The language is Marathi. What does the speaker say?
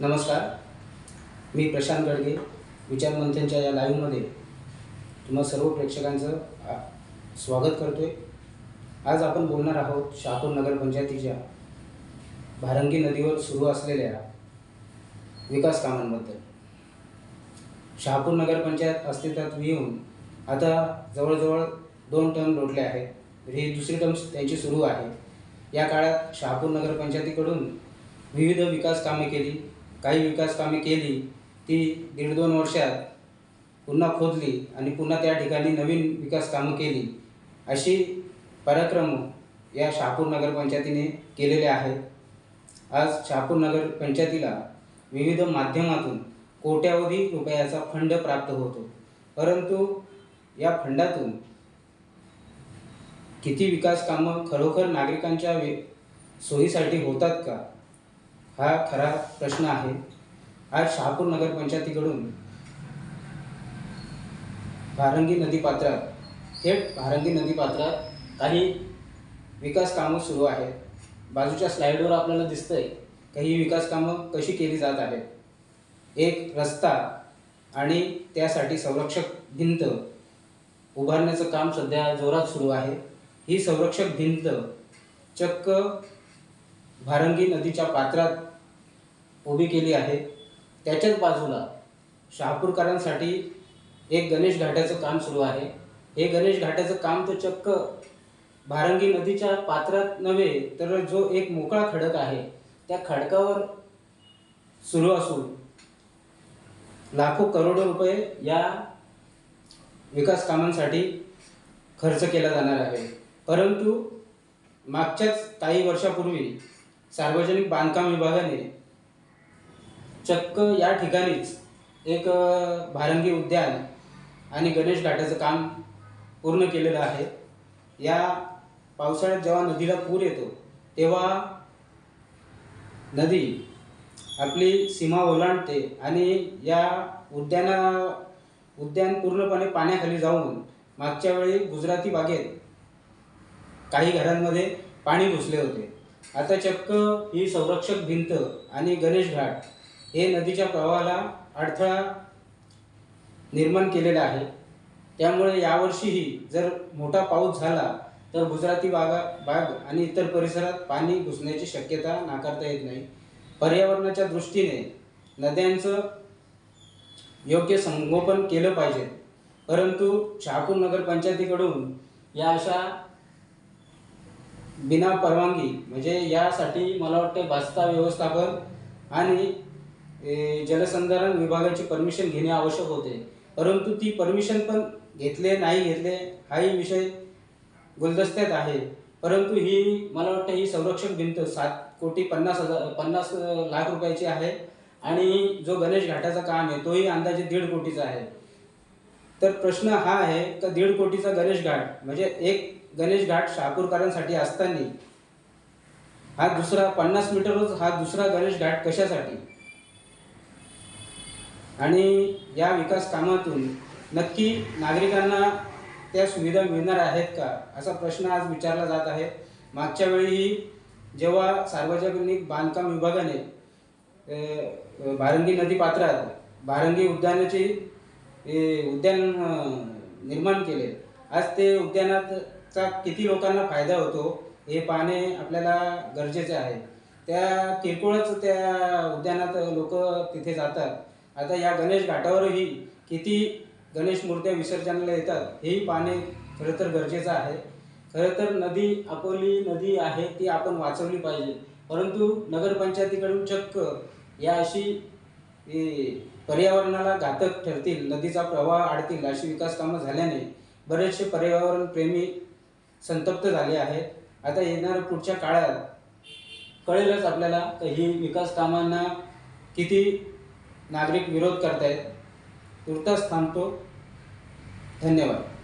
नमस्कार. मी प्रशांत गडगे विचारमंथनच्या या लाईव्हमध्ये तुम्हा सर्व प्रेक्षकांचं स्वागत करतो आहे आज आपण बोलणार आहोत शहापूर नगरपंचायतीच्या भारंगी नदीवर सुरू असलेल्या विकास कामांबद्दल. शहापूर नगरपंचायत अस्तित्वात येऊन आता जवळजवळ दोन टर्म लोटले आहेत. ही दुसरी टर्म त्यांची सुरू आहे. या काळात शहापूर नगरपंचायतीकडून विविध विकास कामे केली. काही विकास कामे केली ती दीड दोन वर्षात पुन्हा खोदली आणि पुन्हा त्या ठिकाणी नवीन विकास कामं केली. अशी पराक्रम या शहापूर नगरपंचायतीने केलेले आहेत. आज शहापूर नगरपंचायतीला विविध माध्यमातून कोट्यावधी रुपयाचा फंड प्राप्त होतो. परंतु या फंडातून किती विकास कामं खरोखर नागरिकांच्या वे सोयीसाठी होतात का? हा खरा प्रश्न आहे. आज शहापूर नगरपंचायतीकडून भारंगी नदीपात्रात थेट भारंगी नदीपात्रात काही विकास कामं सुरू आहेत. बाजूच्या स्लाईडवर आपल्याला दिसतंय का ही विकास कामं कशी केली जात आहेत. एक रस्ता आणि त्यासाठी संरक्षक भिंत उभारण्याचं काम सध्या जोरात सुरू आहे. ही संरक्षक भिंत चक्क भारंगी नदीच्या पात्रात उभी केली आहे. त्याच्याच बाजूला शहापूरकरांसाठी एक गणेश घाटाचं काम सुरू आहे. हे गणेश घाटाचं काम तर चक्क भारंगी नदीच्या पात्रात नव्हे तर जो एक मोकळा खडक आहे त्या खडकावर सुरू असून लाखो करोडो रुपये या विकास कामांसाठी खर्च केला जाणार आहे. परंतु मागच्याच काही वर्षापूर्वी सार्वजनिक बांधकाम विभागाने चक्क या ठिकाणीच एक भारंगी उद्यान आणि गणेश घाटाचं काम पूर्ण केलेलं आहे. या पावसाळ्यात जेव्हा नदीला पूर येतो तेव्हा नदी आपली सीमा ओलांडते आणि या उद्याना उद्यान पूर्णपणे पाण्याखाली जाऊन मागच्या वेळी गुजराती बागेत काही घरांमध्ये पाणी घुसले होते. आता चक्क ही संरक्षक भिंत आणि गणेश घाट हे नदीच्या प्रवाहाला अडथळा निर्माण केलेला आहे. त्यामुळे यावर्षीही जर मोठा पाऊस झाला तर गुजराती बागा बाग आणि इतर परिसरात पाणी घुसण्याची शक्यता नाकारता येत नाही. पर्यावरणाच्या दृष्टीने नद्यांचं योग्य संगोपन केलं पाहिजे. परंतु शहापूर नगरपंचायतीकडून या अशा बिना परवानगी. म्हणजे यासाठी मला वाटतं भाजता व्यवस्थापन आणि जलसंधारण विभागाची परमिशन घेणे आवश्यक होते. परंतु ती परमिशन पण घेतले नाही घेतले हाही विषय गुलदस्त्यात आहे. परंतु ही मला वाटतं ही संरक्षक भिंत सात कोटी पन्नास हजार पन्नास लाख रुपयाची आहे. आणि जो गणेश घाटाचा काम आहे तोही अंदाजे दीड कोटीचा आहे. तर प्रश्न हा आहे का दीड कोटीचा गणेश घाट? म्हणजे एक गणेश घाट शहापूरकरांसाठी असताना हा दुसरा पन्नास मीटरच हा दुसरा गणेश घाट कशासाठी? आणि या विकास कामातून नक्की नागरिकांना त्या सुविधा मिळणार आहेत का? असा प्रश्न आज विचारला जात आहे. मागच्या वेळीही जेव्हा सार्वजनिक बांधकाम विभागाने भारंगी नदी पात्रात भारंगी उद्यानाची हे उद्यान निर्माण केले. आज ते उद्यानाचा किती लोकांना फायदा होतो हे पाहणे आपल्याला गरजेचे आहे. त्या किरकोळच त्या उद्यानात लोक तिथे जातात. आता या गणेश घाटावरही किती गणेश मूर्त्या विसर्जनाला येतात हेही पाहणे खरं तर गरजेचं आहे. खरं तर नदी अकोली नदी आहे ती आपण वाचवली पाहिजे. परंतु नगरपंचायतीकडून चक्क या अशी पर्यावरणाला घातक ठरतील. नदीचा प्रवाह आडतील. अशी विकास कामं झाल्याने बरेचसे पर्यावरण प्रेमी संतप्त झाले आहेत. आता येणाऱ्या पुढच्या काळात कळेलच आपल्याला का ही विकास कामांना किती नागरिक विरोध करतायत. तुर्तास थांबतो. धन्यवाद.